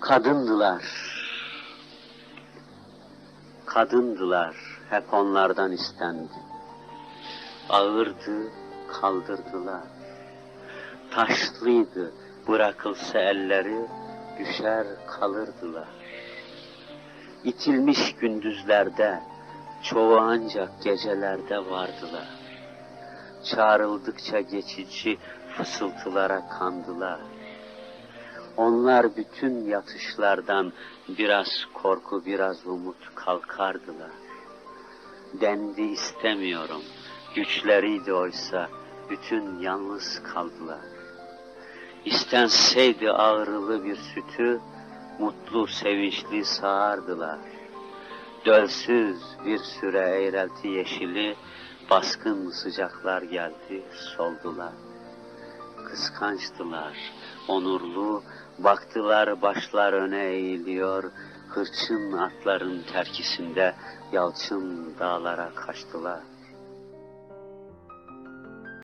Kadındılar. Kadındılar. Hep onlardan istendi. Ağırdı, kaldırdılar. Taşlıydı, bırakılsa elleri, düşer kalırdılar. İtilmiş gündüzlerde, çoğu ancak gecelerde vardılar. Çağrıldıkça geçici fısıltılara kandılar. Onlar bütün yatışlardan biraz korku, biraz umut kalkardılar. Dendi istemiyorum, güçleriydi oysa bütün yalnız kaldılar. İstenseydi ağrılı bir sütü, mutlu sevinçli sağardılar. Dölsüz bir süre eğrelti yeşili, baskın sıcaklar geldi, soldular. Kıskançtılar, onurlu, baktılar başlar öne eğiliyor, hırçın atların terkisinde yalçın dağlara kaçtılar.